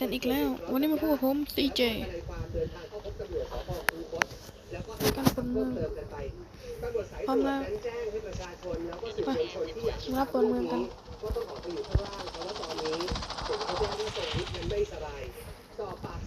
กันอีกแล้ว วันนี้มาพูดกับผมซีเจการคนเมืองพร้อมแล้วไปรับคนเมืองกันก็ต้องออกไปอยู่ข้างางเพราะว่าตอนนี้ผมเขาแจ้วย์นั้นไม่สบายสอบปาก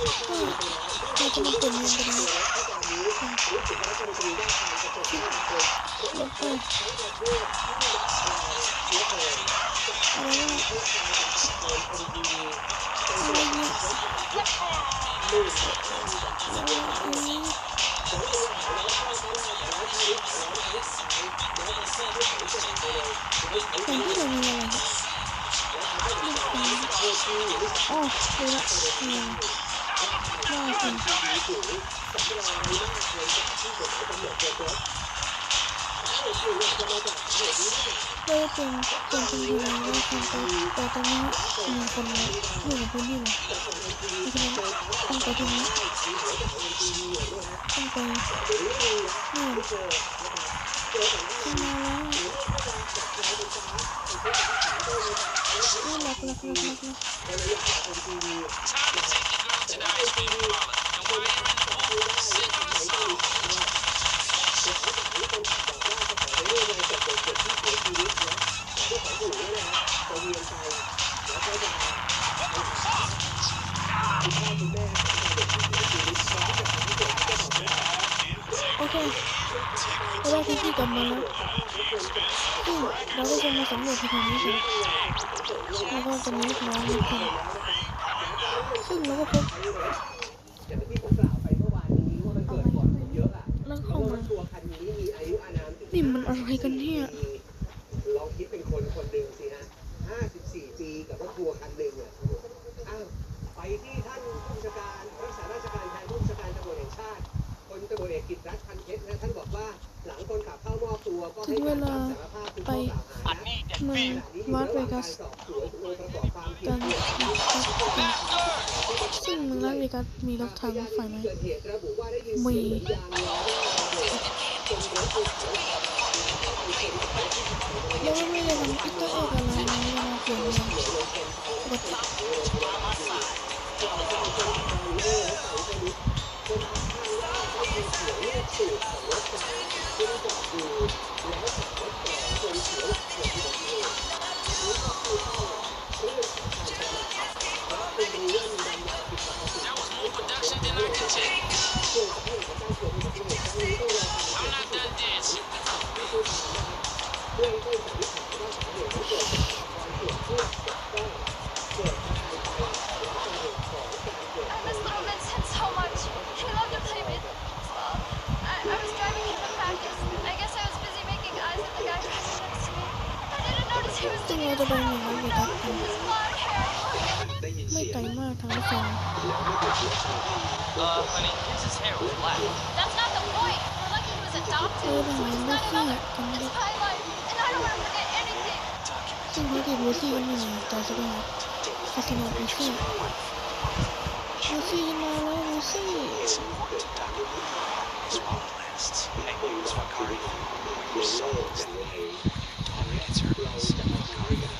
ก็เราจะมาเปิดเมืองกันนะแล้วก็อะไรวะอะไรเนี่ยอันนี้แต่ที่เรามีอะไรอ๋อดูละอืมว่าจริงได้เป็นเป็นจริงๆแล้วได้ทำไปแต่ตอนนี้มีคนอยู่ในพื้นที่เลยเพราะฉะนั้นต้องไปตรงนี้ต้องไปนี่ขึ้นมาแล้วนี่ล็อกล็อก โอเคเราได้พื้นที่กลับมาแล้วซึ่งเราก็จะมาสำรวจที่ทางนี้กันแล้วก็จะมีลูกน้องมีคน ซึ่งเราก็พบอย่างที่ผมกล่าวไปเมื่อวานนี้ว่ามันเกิดก่อนผมเยอะอะแล้วเพเข้าราะว่ามาตัวคันนี้มีอายุอานามถึงนี่มันอะไรกันเนี่ยลองคิดเป็นคนคนหนึ่งสิฮะ54ปีกับรถทัวร์คันหนึ่งอะอ้าวไปที่ท่านผู้บัญชาการรักษาราชการแทนผู้บัญชาการตำรวจแห่งชาติพลตำรวจเอกกิตติรัตน์พันเพชรนะท่านบอกว่าหลังคนขับเข้ามอบตัวก็ให้การรับสารภาพทุกข้อกล่าวหานะเมืองวาสเวกัสสอบสวนโดยประกอบความผิดกัน ซึ่งมึงแล้วมีการมีรถทางรถไฟไหมมีเระบุว่าได้ยินมีเสียงยางล้อระเบิดจนรถไปเสียหลักแล้วก็ไม่ได้ทำอิตเตอร์เอกอะไรนะเวลาเปลี่ยน That's not the point. We're lucky he was เอ adopted. อไปหา It's ลู not ซี่ another. กันดิ It's my life, and I don't want to forget anything. ซึ่งภารกิจลูซี่ก็ไม่มีแต่จะไปหาคาสิโนลูซี่ลูซี่มาแล้วลูซี่ And use Macari when your soul is in pain. All the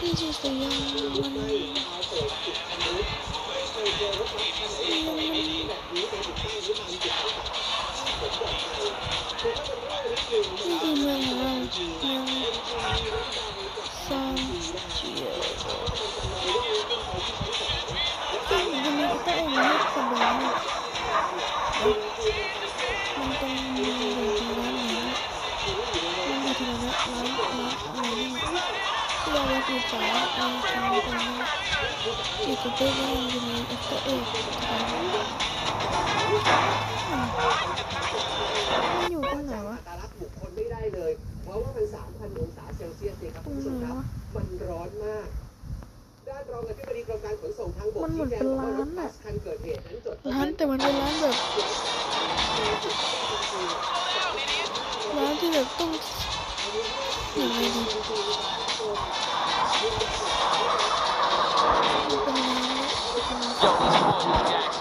This is the young one. This is my young son. อยู่กันเอยู่ตรงไหนวะอัตลักษณ์บุคคลไม่ได้เลย เพราะว่ามัน3,000องศาเซลเซียสเองครับคุณผู้ชมครับ มันร้อนมาก ด้านรองอธิบดีกรมการขนส่งทางบกมันเหมือนชี้แจงเป็นว่ารร้าถนบัอะสคันเกิดเหตุนั้นจดร้านยนแต่มันเป็นร้านแบบร้านที่แบบต้องอย่างไรดี 有的时候我就愿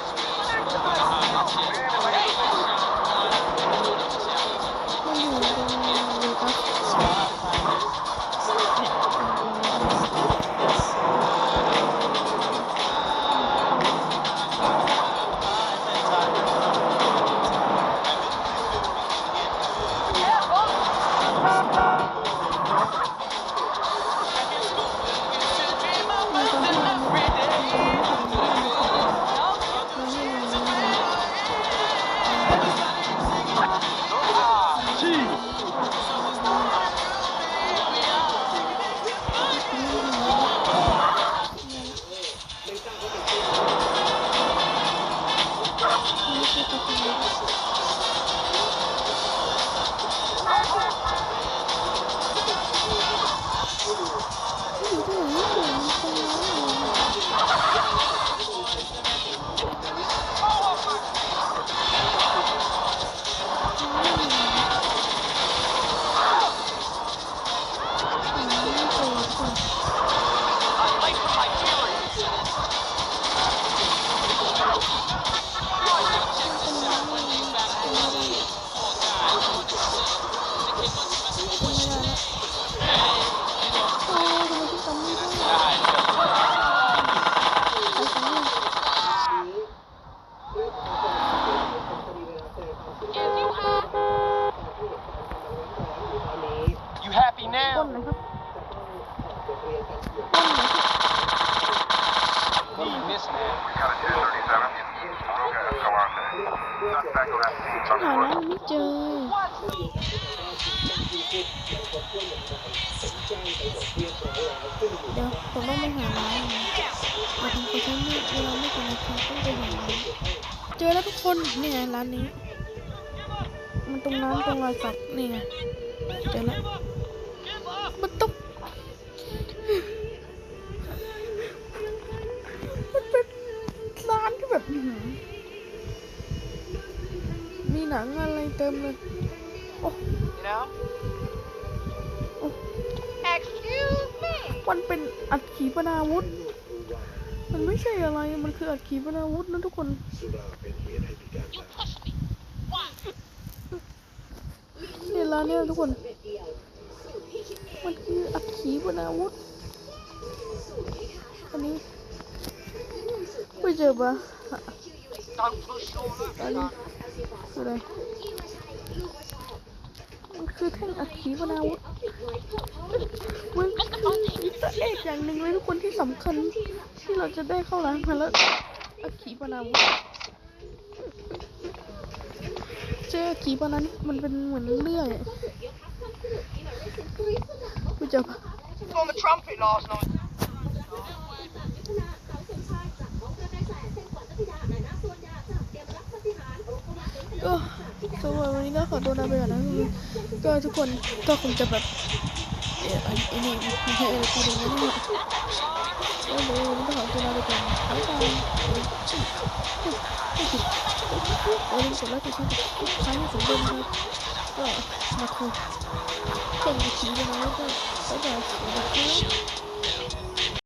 หาร้านไม่เจอเดี๋ยวผมต้องไปหาร้านนะเราทำคนทนต์นี่เราไม่กี่นาทีต้องไปหาร้านเจอแล้วทุกคนนี่ไงร้านนี้ มันตรงน้ำตรงรอยสักนี่ไงเจอแล้วมันต้องมันเป็นร้านที่แบบ หือมีหนังอะไรเต็มเลย โอ้ You know? โอ้ Excuse me. มันเป็นอัดขีปนาวุธ มันไม่ใช่อะไร มันคืออัดขีปนาวุธนะทุกคนเนี่ยร้านเนี่ยทุกคน มันคืออัดขีปนาวุธ อันนี้ไม่เจอปะ Don't push your อันนี้ คืออะไรมันคือแท่งอัดขีปนาวุธมันคืออิสเอกอย่างหนึ่งเลยทุกคนที่สำคัญที่เราจะได้เข้าร้านมาแล้วอัดขีปนาวุธเจออัดขีปนาวุธมันเป็นเหมือนเลื่อยไม่เจอปะ on the trumpet last night. ก็สำหรับวันนี้ก็ขอตัวลาไปก่อนนะคือก็ทุกคนก็คงจะแบบเอ่ออันอันนี้ไม่ใช่อะไรพูดอย่างนี้ก็เลยวันนี้ก็ขอตัวลาไปก่อนบ๊ายบายไม่ผิดไม่ผิดอย่าลืมกดไลค์กดแชร์กดติดตามให้ผมด้วยนะครับก็มาคุยเก่งกับผีกันะแล้วก็บ๊ายบายสวัสดีครับ